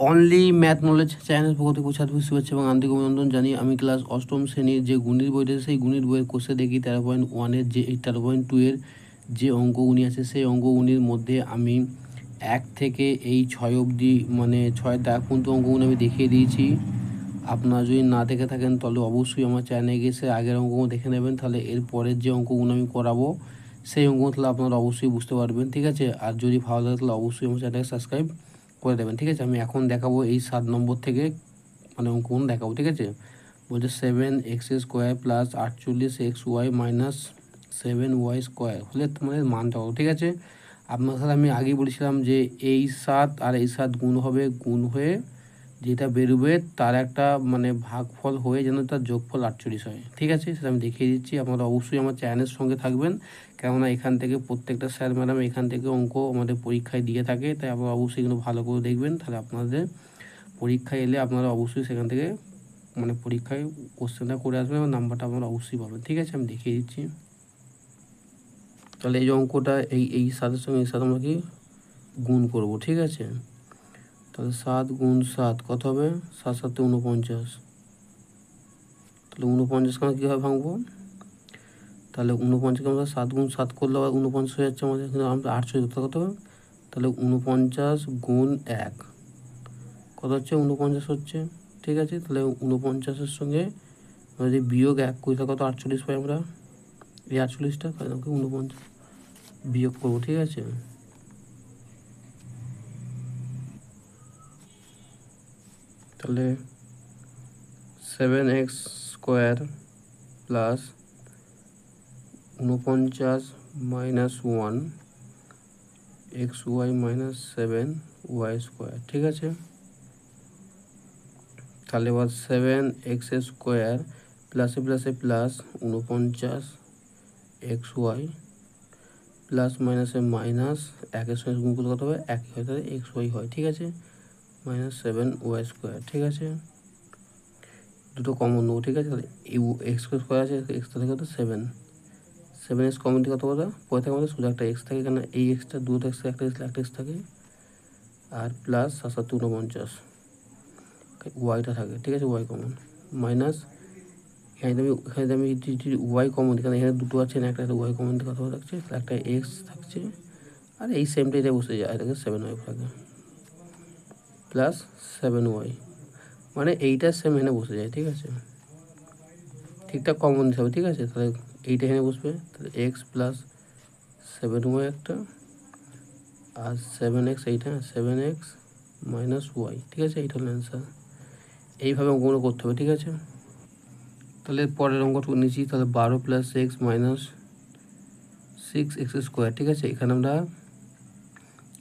Only math knowledge channel পক্ষ থেকে ছাত্র শুভেচ্ছা এবং আন্তরিক অভিনন্দন জানি আমি ক্লাস অষ্টম শ্রেণির যে গুণের বইটা সেই গুণের বইয়ের কোষে দেখি তেরো পয়েন্ট ওয়ানের যে, এই তেরো পয়েন্ট টু এর যে অঙ্কগুলি আছে, সেই অঙ্কগুলির মধ্যে আমি এক থেকে এই ছয় অবধি মানে ছয় দাগ পর্যন্ত অঙ্কগুলো আমি দেখিয়ে দিয়েছি। আপনারা যদি না দেখে থাকেন, তাহলে অবশ্যই আমার চ্যানেলে গিয়ে সে আগের অঙ্কগুলো দেখে নেবেন, তাহলে এর পরের যে অঙ্কগুলো আমি করাবো, সেই অঙ্কগুলো তাহলে আপনারা অবশ্যই বুঝতে পারবেন, ঠিক আছে? আর যদি ভালো লাগে, তাহলে অবশ্যই আমার চ্যানেলকে সাবস্ক্রাইব করে দেবেন, ঠিক আছে? আমি এখন দেখাবো এই সাত নম্বর থেকে মানে অঙ্কগুলো দেখাবো, ঠিক আছে? বলছে সেভেন এক্স স্কোয়ার প্লাস আটচল্লিশ x y minus seven y square হলে তোমাদের মানটা হবে ঠিক আছে? আপনার সাথে আমি আগেই বলেছিলাম যে এই সাত আর এই সাত গুণ হবে, গুণ হয়ে যেটা বেরোবে তার একটা মানে ভাগফল হয়ে যেন তার যোগফল আটচল্লিশ হয়। ঠিক আছে? সেটা আমি দেখিয়ে দিচ্ছি। আপনারা অবশ্যই আমার চ্যানেলের সঙ্গে থাকবেন। কেননা এখান থেকে প্রত্যেকটা স্যার, ম্যাডাম এখান থেকে অঙ্ক আমাদের পরীক্ষায় দিয়ে থাকে। তাই আপনারা অবশ্যই এগুলো ভালো করে দেখবেন। তাহলে আপনাদের পরীক্ষায় এলে আপনারা অবশ্যই সেখান থেকে মানে পরীক্ষায় কোশ্চেনটা করে আসবেন এবং নাম্বারটা আপনারা অবশ্যই পাবেন। ঠিক আছে? আমি দেখিয়ে দিচ্ছি। তাহলে এই অঙ্কটা এই এই সাথে সঙ্গে এই সাথে আমরা কি গুণ করব? ঠিক আছে? তাহলে সাত গুণ সাত, কত হবে? সাত সাতে উনপঞ্চাশ তাহলে উনপঞ্চাশকে আমরা কীভাবে ভাঙবো? তাহলে উনপঞ্চাশকে আমরা সাত গুণ সাত করলে আবার উনপঞ্চাশ হয়ে যাচ্ছে আমাদের কিন্তু আমরা আটশো করতে কত হবে? তাহলে উনপঞ্চাশ গুণ এক। কত হচ্ছে? উনপঞ্চাশ হচ্ছে। ঠিক আছে? তাহলে উনপঞ্চাশের সঙ্গে আমরা যদি বিয়োগ এক করি, তাহলে কত? আটচল্লিশ পাই আমরা? এই আটচল্লিশটা, তাহলে আমাকে উনপঞ্চাশ বিয়োগ করব, ঠিক আছে? তাহলে সেভেন এক্স স্কোয়ার প্লাস উনপঞ্চাশ minus one x y minus seven y square ঠিক আছে? তাহলে এবার সেভেন এক্স স্কোয়ার প্লাসে প্লাসে প্লাস উনপঞ্চাশ এক্স ওয়াই প্লাস মাইনাসে মাইনাস একের সঙ্গে গুণ কত হবে? একই হয় তাহলে এক্স ওয়াই হয়, ঠিক আছে? মাইনাস সেভেন ওয়াই স্কোয়ার ঠিক আছে? দুটো কমন নেব, ঠিক আছে? তাহলে এক্স স্কোয়ার আছে এক্স থেকে কত? সেভেন সেভেন এক্স কমন থেকে কত কথা পরে থেকে আমাদের শুধু একটা এক্স থাকে কেন এই এক্সটা দুটো এক্স একটা এক্স একটা এক্স থাকে। আর প্লাস সাত সাত উনপঞ্চাশ ওয়াইটা থাকে, ঠিক আছে? ওয়াই কমন মাইনাস এখানে আমি এখানে আমি ওয়াই কমন এখানে এখানে দুটো আছে, না একটা ওয়াই কমন থেকে কত থাকছে? একটা এক্স থাকছে। আর এই সেমটা এটা বসে যায়, এটাকে সেভেন ওয়াই থাকে। প্লাস সেভেন ওয়াই মানে এইটা সেম এখানে বসে যায়, ঠিক আছে? ঠিকঠাক কমন দিতে হবে ঠিক আছে? তাহলে এইটা এখানে বসবে। তাহলে এক্স প্লাস সেভেন ওয়াই একটা, আর সেভেন এক্স এইটা সেভেন এক্স মাইনাস ওয়াই ঠিক আছে? এইটা হলো অ্যান্সার এইভাবে অঙ্কগুলো করতে হবে, ঠিক আছে? তাহলে পরের অঙ্কটুকু নিচ্ছি, তাহলে বারো plus x minus six x square ঠিক আছে? এখানে আমরা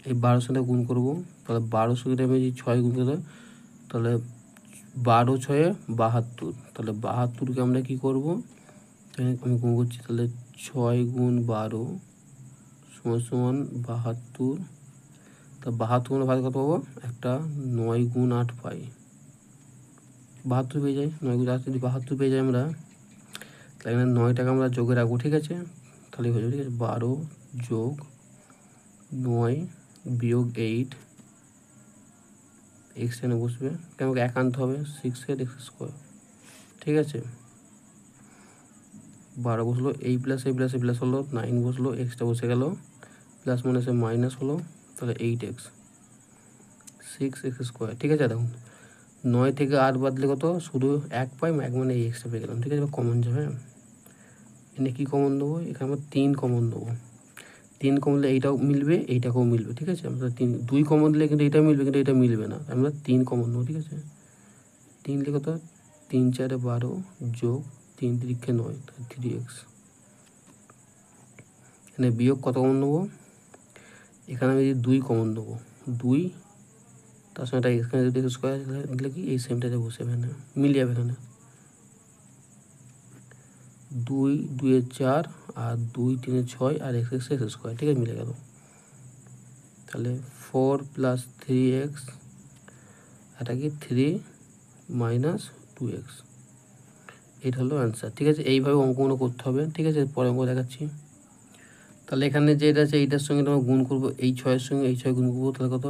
এই সাথে গুণ করব, তাহলে বারোর সঙ্গে আমি যদি ছয় গুণ করতে তাহলে বারো ছয়ে বাহাত্তর, তাহলে বাহাত্তরকে আমরা কি করব? আমি গুণ করছি, তাহলে ছয় গুণ বারো সমান সমান বাহাত্তর, তা বাহাত্তর গুণ ভাগ কত পাবো? একটা নয় গুণ আট পাই। বাহাত্তর পেয়ে যাই, নয় গুণ আট, যদি বাহাত্তর পেয়ে যাই আমরা, তাহলে এখানে নয়টাকে আমরা যোগে রাখব, ঠিক আছে? তাহলে হয়ে যাবে? ঠিক আছে, বারো যোগ নয় বিয়োগ এইট এক্স এনে বসবে। আমাকে এক আনতে হবে? সিক্স এর এক্স স্কোয়ার ঠিক আছে? বারো বসল এই প্লাস এই প্লাস এই প্লাস হলো নাইন বসল এক্সটা বসে গেল। প্লাস মাইনাসে মাইনাস হলো, তাহলে eight x six x square ঠিক আছে? দেখুন নয় থেকে আট বাদলে কত? শুধু এক পাই, এক মানে এই এক্সটা পেয়ে গেলাম। ঠিক আছে? কমন যাবে এনে কী কমন দেবো? এখানে আমরা তিন কমন দেবো। তিন কমলে এইটাও মিলবে, এইটাকেও মিলবে, ঠিক আছে? আমরা তিন, দুই কমন দিলে কিন্তু এটা মিলবে, কিন্তু এটা মিলবে না। আমরা তিন কমন নেব, ঠিক আছে? তিন লিখে তো তিন চারে বারো যোগ তিন তিরিখে নয় থ্রি এক্স এখানে বিয়োগ কত কমন নেব? এখানে আমি যদি দুই কমন দেবো দুই, তার সঙ্গে একটা এখানে যদি স্কোয়ার দিলে কি? এই সেমটাতে বসে এখানে। মিলে যাবে এখানে। দুই, দুইয়ের চার আর দুই তিনের ছয় আর এক্স এক্স এক্স স্কোয়ার, ঠিক আছে? মিলে গেল। তাহলে ফোর প্লাস থ্রি এক্স এটা কি থ্রি মাইনাস টু এক্স এটা হলো অ্যান্সার ঠিক আছে? এইভাবে অঙ্কগুলো করতে হবে, ঠিক আছে? পরে অঙ্ক দেখাচ্ছি। তাহলে এখানে যেটা আছে, এইটার সঙ্গে তোমার গুণ করব, এই ছয়ের সঙ্গে এই ছয় গুণ করব, তাহলে কত?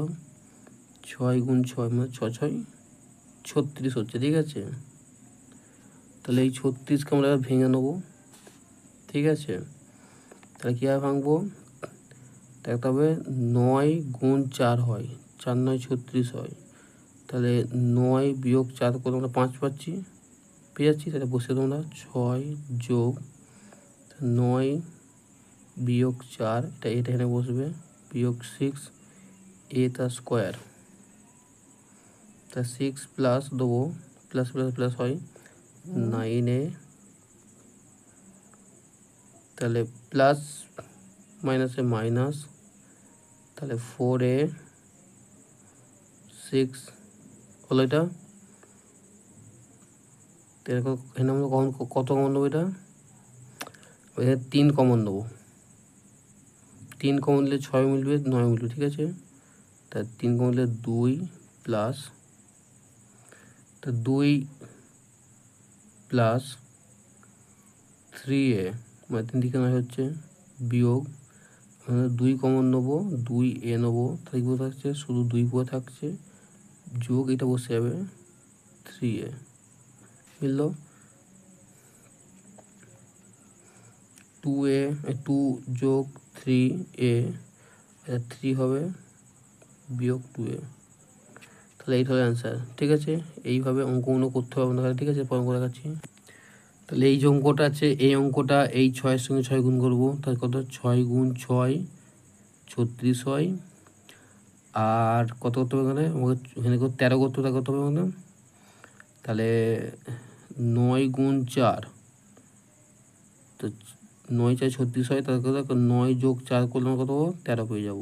ছয় গুণ ছয় মানে ছ ছয়, ছত্রিশ হচ্ছে, ঠিক আছে? তাহলে এই ছত্রিশকে আমরা ভেঙে নেব। ঠিক আছে? তাহলে কীভাবে ভাঙবো? দেখতে হবে নয় গুণ চার হয়, চার নয় ছত্রিশ হয়। তাহলে নয় বিয়োগ চার করে আমরা পাঁচ পাচ্ছি। পেয়ে যাচ্ছি? তাহলে বসে তোমরা ছয় যোগ নয় বিয়োগ চার, এটা এটা এখানে বসবে। বিয়োগ সিক্স এ তার স্কোয়ার তা সিক্স প্লাস দেবো প্লাস প্লাস প্লাস হয় নাইন এ তাহলে প্লাস মাইনাসে মাইনাস তাহলে ফোর এ সিক্স হলো এটা? এরকম এখানে আমরা কখন কত কমন দেবো এটা? এখানে তিন কমন দেবো। তিন কমন দিলে ছয় মিলবে, নয় মিলবে, ঠিক আছে? তা তিন কমন দিলে দুই প্লাস তা দুই প্লাস থ্রি এ মানে তিন দিকে নয় হচ্ছে বিয়োগ মানে দুই কমন নেব, দুই এ নেব, তাই থাকছে? শুধু দুই পরে থাকছে, যোগ এটা বসে যাবে থ্রি এ মিলল টু এ টু যোগ থ্রি এ থ্রি হবে বিয়োগ টু এ তাহলে এইটা হবে অ্যান্সার ঠিক আছে? এইভাবে অঙ্কগুলো করতে হবে আপনাদের ঠিক আছে? পর দেখাচ্ছি। তাহলে এই যে অঙ্কটা আছে, এই অঙ্কটা এই ছয়ের সঙ্গে ছয় গুণ করব তাহলে কত? ছয় গুণ ছয়, ছত্রিশ হয়। আর কত করতে হবে এখানে? এখানে তেরো করতে হবে কত হবে এখানে তাহলে নয় গুণ চার। তো নয় চার ছত্রিশ হয় তাহলে কত? নয় যোগ চার করলে কত তেরো পেয়ে যাব।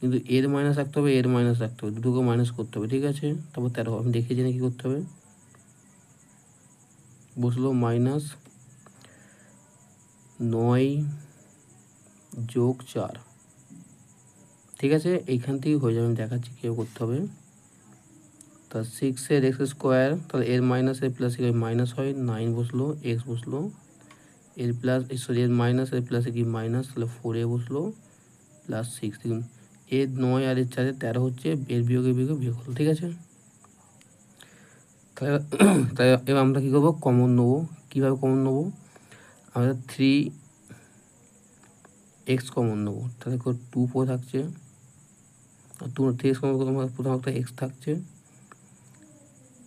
কিন্তু এর মাইনাস রাখতে হবে, এর মাইনাস রাখতে হবে। দুটোকে মাইনাস করতে হবে, ঠিক আছে? তারপর তেরো, আমি দেখিয়ে জেনে কী করতে হবে? বসল মাইনাস নয় যোগ চার। ঠিক আছে, এইখান থেকেই হয়ে যাবে, আমি দেখাচ্ছি কীভাবে করতে হবে। তা সিক্সের এক্স স্কোয়ার তাহলে এর মাইনাস এর প্লাস এর মাইনাস হয় নাইন বসল এক্স বসল। এর প্লাস সরি এর মাইনাস এর প্লাসে কি মাইনাস তাহলে ফোর এ বসল প্লাস সিক্স দেখুন, এর নয় আর এর চারে তেরো হচ্ছে, এর বিয়োগে বিয়োগে বিয়োগ ঠিক আছে? তাহলে তাই এবার আমরা কী করব? কমন নেব। কীভাবে কমন নেব? আমরা থ্রি এক্স কমন নেব। তাহলে টু ফোর থাকছে। আর টু থ্রি এক্স কমন প্রথম একটা এক্স থাকছে।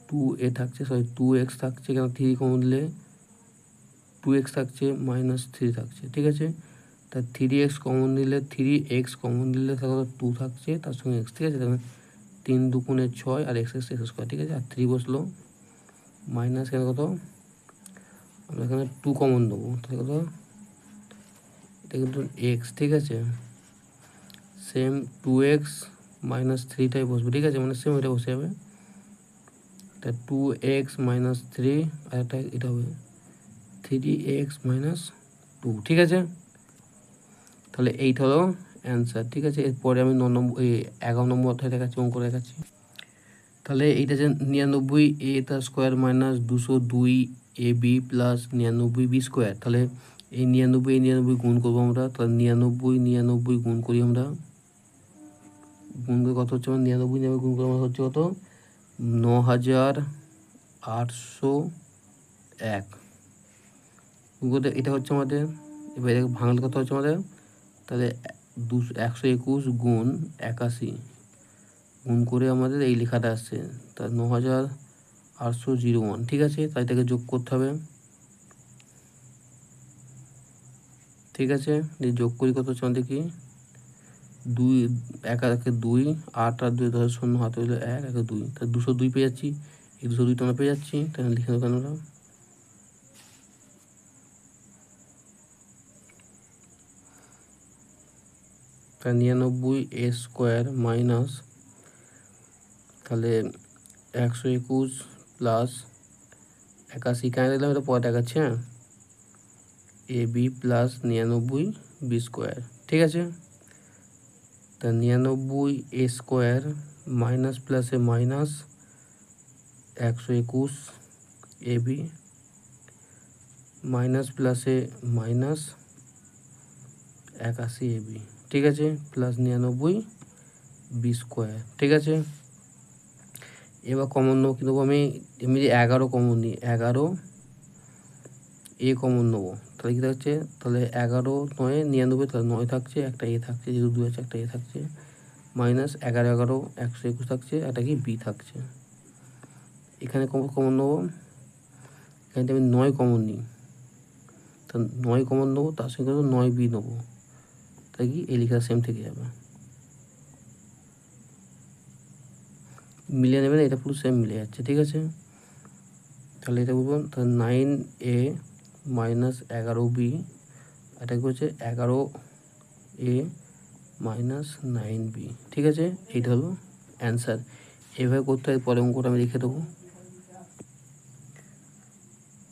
টু এ থাকছে সরি টু এক্স থাকছে। কেন থ্রি কমন দিলে? টু এক্স থাকছে মাইনাস থ্রি থাকছে। ঠিক আছে? তা থ্রি এক্স কমন দিলে থ্রি এক্স কমন দিলে, তাহলে টু থাকছে, তার সঙ্গে এক্স ঠিক আছে? তিন দুগুণে ছয় আর এক্স এক্স এক্স স্কোয়ার, ঠিক আছে? আর থ্রি বসল মাইনাস এখানে কত? আমরা এখানে টু কমন দেবো, তাহলে কত? এটা কিন্তু এক্স ঠিক আছে? সেম টু এক্স মাইনাস থ্রিটাই বসবে, ঠিক আছে? মানে সেম এটা বসে যাবে। তা টু এক্স মাইনাস থ্রি আর একটা এটা হবে থ্রি এক্স মাইনাস টু ঠিক আছে? তাহলে এইটা হলো অ্যান্সার ঠিক আছে? এরপরে আমি ন নম্বর এগারো নম্বর অধ্যায় দেখাচ্ছি অঙ্ক দেখাচ্ছি। তাহলে এইটা যে নিরানব্বই এ তার স্কোয়ার মাইনাস দুশো দুই এ বি প্লাস নিরানব্বই বি স্কোয়ার তাহলে এই নিরানব্বই এই নিরানব্বই গুণ করব আমরা। তাহলে নিরানব্বই নিরানব্বই গুণ করি আমরা। গুণ করে কত হচ্ছে? আমার নিরানব্বই নিরানব্বই গুণ করে আমার হচ্ছে কত? ন হাজার আটশো এক। এটা হচ্ছে আমাদের, এবার এটাকে ভাঙলে কত হচ্ছে আমাদের? তাহলে দুশো একশো একুশ গুণ একাশি। গুণ করে আমাদের এই লেখাটা আসছে। তা ন হাজার আটশো জিরো ওয়ান। ঠিক আছে? তাই তাকে যোগ করতে হবে। ঠিক আছে? যোগ করি কত হচ্ছে আমাদের কি? দুই এক একে দুই, আট আর দুই দশ শূন্য, হাতে হইল এক, একে দুই। তা দুশো দুই পেয়ে যাচ্ছি। এই দুশো দুইটা আমরা পেয়ে যাচ্ছি। তাহলে লিখে দেবো আমরা তা নিরানব্বই এ স্কোয়ার মাইনাস তাহলে একশো একুশ প্লাস একাশি, কেন দিলাম? এটা পরে দেখাচ্ছে হ্যাঁ? এ বি প্লাস নিরানব্বই বি স্কোয়ার ঠিক আছে? তা নিরানব্বই এ স্কোয়ার মাইনাস প্লাসে মাইনাস একশো একুশ এ বি মাইনাস প্লাসে মাইনাস একাশি এ বি ঠিক আছে? প্লাস নিরানব্বই বি স্কোয়ার ঠিক আছে? এবার কমন নেব কিন্তু আমি? এমনি এগারো কমন নিই, এগারো এ কমন নেব। তাহলে কী থাকছে? তাহলে এগারো নয়, নিরানব্বই তাহলে নয় থাকছে, একটা এ থাকছে, যেহেতু দু আছে, একটা এ থাকছে। মাইনাস এগারো এগারো, একশো একুশ থাকছে, একটা কি? বি থাকছে। এখানে কমন নেব। এখানে আমি নয় কমন নিই তা নয় কমন নেব, তার সঙ্গে নয় বি নেব। তাই কি এই লেখা সেম থেকে যাবে মিলিয়ে নেবেন এটা পুরো সেম মিলে যাচ্ছে ঠিক আছে তাহলে এটা বলব তাহলে নাইন এ মাইনাস এগারো বি এটা কি হচ্ছে এগারো এ মাইনাস নাইন বি ঠিক আছে এইটা হলো অ্যান্সার এভাবে করতে হয় পরে অঙ্কটা আমি লিখে দেবো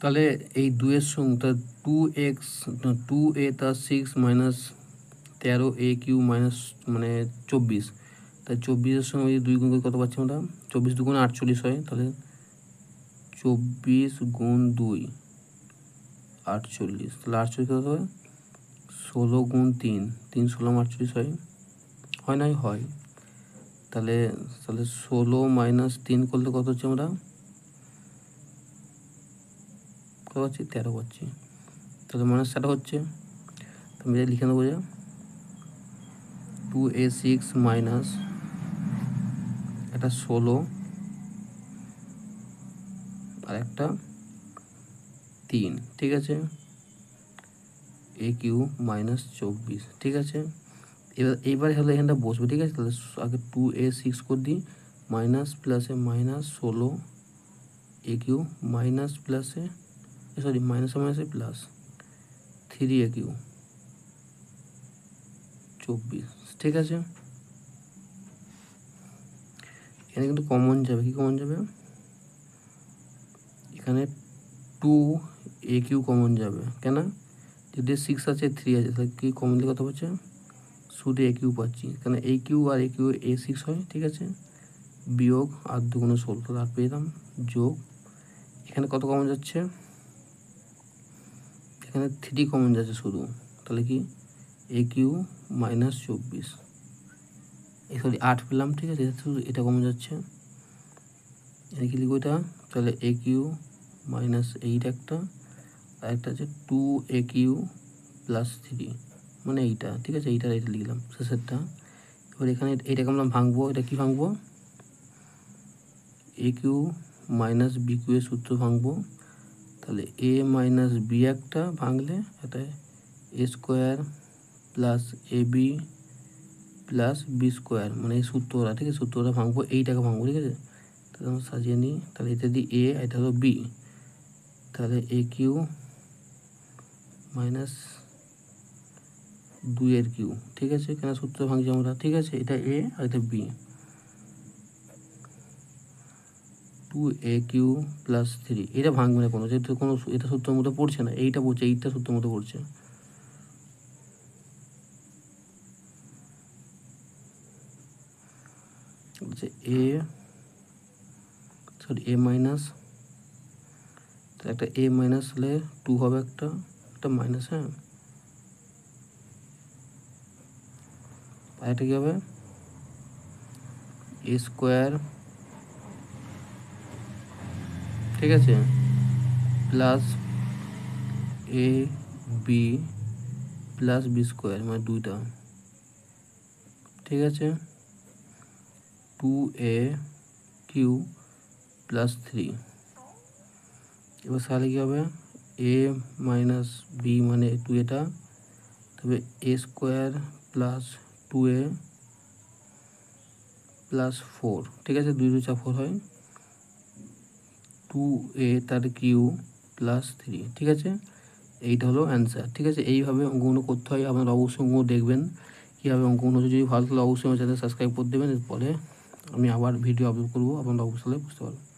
তাহলে এই দুয়ের সঙ্গে টু এক্স টু এ তার সিক্স মাইনাস তেরো, এ, কিউ, মাইনাস মানে চব্বিশ। তাই চব্বিশের সঙ্গে দুই গুণ করে, কত পাচ্ছি আমরা? চব্বিশ দুগুণ আটচল্লিশ হয়, তাহলে চব্বিশ গুণ দুই, আটচল্লিশ। তাহলে আটচল্লিশ কত হয়? ষোলো গুণ তিন তিন ষোলো আটচল্লিশ হয়? হয় নাই? হয়। তাহলে তাহলে ষোলো মাইনাস তিন করলে কত হচ্ছে আমরা? কত পাচ্ছি? তেরো পাচ্ছি। তাহলে মাইনাস তেরো হচ্ছে। আমি লিখে নেব যে টু এ সিক্স মাইনাস একটা ষোলো আর একটা তিন, ঠিক আছে? এ কিউ মাইনাস চব্বিশ, ঠিক আছে? এবার এইবারে হলে এখানটা বসবে, ঠিক আছে? তাহলে আগে টু এ সিক্স করে দিই, মাইনাস প্লাসে মাইনাস ষোলো, এ কিউ মাইনাস প্লাসে সরি, মাইনাসে মাইনাসে প্লাস, থ্রি এ কিউ। চব্বিশ, ঠিক আছে? এখানে কিন্তু কমন যাবে, কি কমন যাবে? এখানে টু এ কিউ কমন যাবে, কেন? যদি সিক্স আছে থ্রি আছে, তাহলে কি কমন দিলে কত পাচ্ছে শুধু এ কিউ পাচ্ছি কারণ এ কিউ আর এ কিউ এ সিক্স হয়, ঠিক আছে? বিয়োগ আর দুগুণে ষোলো, তাহলে আর পেলাম যোগ। এখানে কত কমন যাচ্ছে? এখানে থ্রি কমন যাচ্ছে শুধু, তাহলে কি? এ কিউ মাইনাস চব্বিশ। সরি আট পেলাম, ঠিক আছে? শুধু এটা কমন যাচ্ছে। এদিকে লিখব এটা। তাহলে এ কিউ মাইনাস এইট একটা, আর একটা আছে two a cube plus three মানে এইটা, ঠিক আছে? এইটা এইটা লিখলাম, শেষেরটা। এবার এখানে এইটাকে আমরা ভাঙবো? এটা কি ভাঙবো? A cube minus b cube এর সূত্র ভাঙবো। তাহলে এ মাইনাস বি একটা ভাঙলে এটা a square plus a b plus b square মানে এই সূত্রটা, ঠিক আছে? সূত্রটা ভাঙবো এইটাকে ভাঙবো, ঠিক আছে? তাহলে আমরা সাজিয়ে নিই। তাহলে এটা দিই এ এটা হলো বি তাহলে এ কিউ মাইনাস দুইয়ের কিউ ঠিক আছে? এখানে সূত্র ভাঙছি আমরা? ঠিক আছে, এটা এ আর এটা b two a cube plus three এটা ভাঙবে না কোনো, যেহেতু কোনো এটা সূত্রের মধ্যে পড়ছে না, এইটা পড়ছে, এইটা সূত্রের মধ্যে পড়ছে। হচ্ছে এ সরি এ মাইনাস একটা এ মাইনাস হলে টু হবে একটা একটা মাইনাস হ্যাঁ? এটা কী হবে? এ স্কোয়ার ঠিক আছে? Plus a b plus b square মানে দুইটা, ঠিক আছে? Two a cube plus three এবার তাহলে কী হবে? এ মাইনাস বি মানে টু। এটা তবে a square plus two a plus four ঠিক আছে? দুই দু চা ফোর হয়। টু এ তার কিউ প্লাস থ্রি ঠিক আছে? এইটা হলো অ্যান্সার ঠিক আছে? এইভাবে অঙ্কগুলো করতে হয়। আপনারা অবশ্যই অঙ্ক দেখবেন। কীভাবে অঙ্কগুলো যদি ভালো তাহলে অবশ্যই আমার চ্যানেল সাবস্ক্রাইব করে দেবেন। এরপরে আমি আবার ভিডিও আপলোড করবো আপনারা অবশ্যই বুঝতে পারবেন।